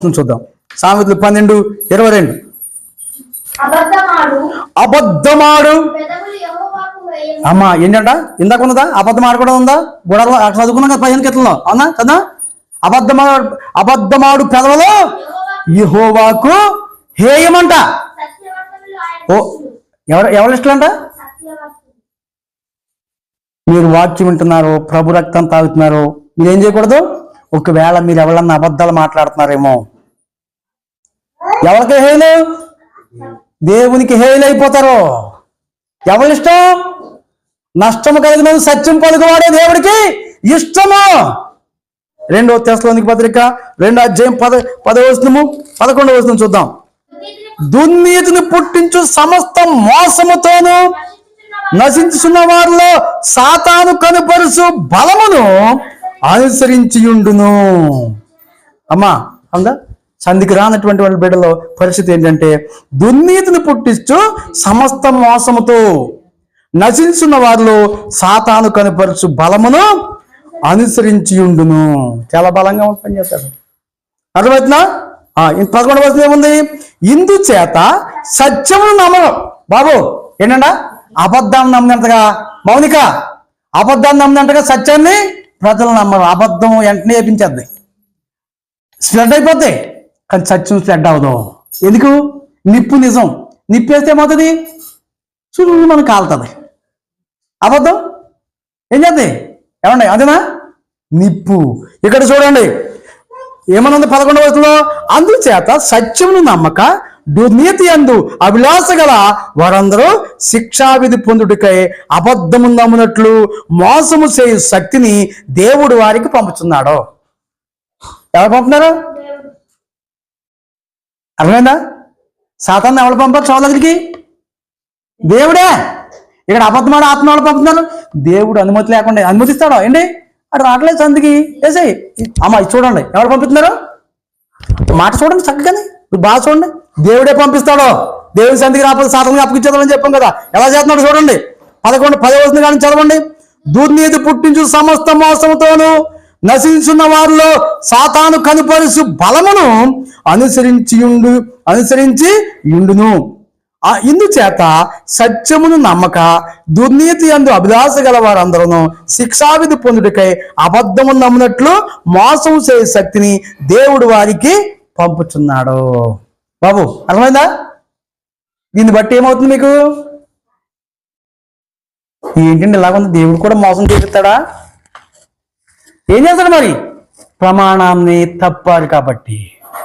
చూద్దాం. సామెతలు పన్నెండు ఇరవై రెండు. అబద్ధమాడు. అమ్మా ఏంటంట? ఇందాక ఉన్నదా? అబద్ధం ఆడకూడదు ఉందా? గొడవలో అక్కడ చదువుకున్నాం కదా పదిహేను క్రితంలో అవునా కదా? అబద్ధమాడు అబద్ధమాడు పెదవులు యెహోవాకు హేయమంట ఓ. ఎవరు ఎవరి ఇష్టలంట. మీరు వాక్యం వింటున్నారు ప్రభు రక్తం తాగుతున్నారు మీరు ఏం చేయకూడదు? ఒకవేళ మీరు ఎవరన్నా అబద్ధాలు మాట్లాడుతున్నారేమో. ఎవరికి హేలు దేవునికి హేలు అయిపోతారు. ఎవరి ఇష్టం నష్టము కలిగిన సత్యం పలుకువాడే దేవుడికి ఇష్టము. రెండో తెశలోనికి పత్రిక రెండో అధ్యాయం పద పదవస్తుము పదకొండవ వచనం చూద్దాం. దుర్నీతిని పుట్టించు సమస్త మోసముతోను నశించున్న వారిలో సాతాను కనుపరుచు బలమును అనుసరించియుండును అమ్మా అందా? సంధికి రానటువంటి వాళ్ళ బిడ్డలో పరిస్థితి ఏంటంటే దుర్నీతిని పుట్టించు సమస్త మోసముతో నశించున్న వారిలో సాతాను కనుపరుచు బలమును అనుసరించియుండును. చాలా బలంగా ఉంటుంది పని చేస్తాడు అర్థమవుతుందా? పదకొండు వస్తుంది ఏముంది? ఇందు చేత సత్యమును నమ్మడం బాబు ఏంటంటే? అబద్ధాన్ని నమ్మినంతగా మౌనిక అబద్ధాన్ని నమ్మినంతగా సత్యాన్ని ప్రజలు నమ్మరు అబద్ధం వెంటనే వేపించేద్ది. స్ప్రెడ్ అయిపోద్ది. కానీ సత్యం స్ప్రెడ్ అవ్వదు. ఎందుకు? నిప్పు నిజం. నిప్పు వేస్తే ఏమవుతుంది? చురుగు మనం కాలుతుంది. అబద్ధం? ఏం చేద్ది? ఏమండి అదేనా నిప్పు. ఇక్కడ చూడండి. ఏమనుంది పదకొండవ వయసులో అందుచేత సత్యమును నమ్మక దుర్నీతి అందు అభిలాష గల వారందరూ శిక్షావిధి పొందుటకై అబద్ధము నమ్మునట్లు మోసము చేయు శక్తిని దేవుడు వారికి పంపుతున్నాడు ఎవరు పంపుతున్నారు? అర్థమైందా? సాతాన్ని ఎవరు పంపారు చోళ దగ్గరికి? దేవుడే! ఇక్కడ అబద్ధమాడ ఆత్మ ఎవరు పంపుతున్నారు? దేవుడు అనుమతి లేకుండా అనుమతిస్తాడో? ఏంటి? అటు రావట్లేదు సందికి వేసేయి అమ్మ చూడండి. ఎవరు పంపుతున్నారు? మాట చూడండి చక్కగానే. బాగా చూడండి. దేవుడే పంపిస్తాడో? దేవుడి సంధికి రాకపోతే సాతానికి అప్పగించేద్దామని చెప్పాం కదా. ఎలా చేస్తున్నాడు చూడండి. పదకొండు పదే వస్తుంది కానీ చదవండి. దుర్నీతి పుట్టించు సమస్త మోసముతోను నశించున్న వారిలో సాతాను కనుపరుచు బలమును అనుసరించి ఉండు అనుసరించి ఉండును ఆ ఇందుచేత సత్యమును నమ్మక దుర్నీతి అందు అభిలాష గల వారందరూ శిక్షావిధి పొందుటకై అబద్ధము నమ్మినట్లు మోసం చేసే శక్తిని దేవుడు వారికి పంపుచున్నాడు. బాబు అర్థమైందా? దీన్ని బట్టి ఏమవుతుంది మీకు? ఏంటండి ఇలాగుంది దేవుడు కూడా మోసం చేపిస్తాడా ఏం చేస్తాడు మరి? ప్రమాణాన్ని తప్పాలి కాబట్టి.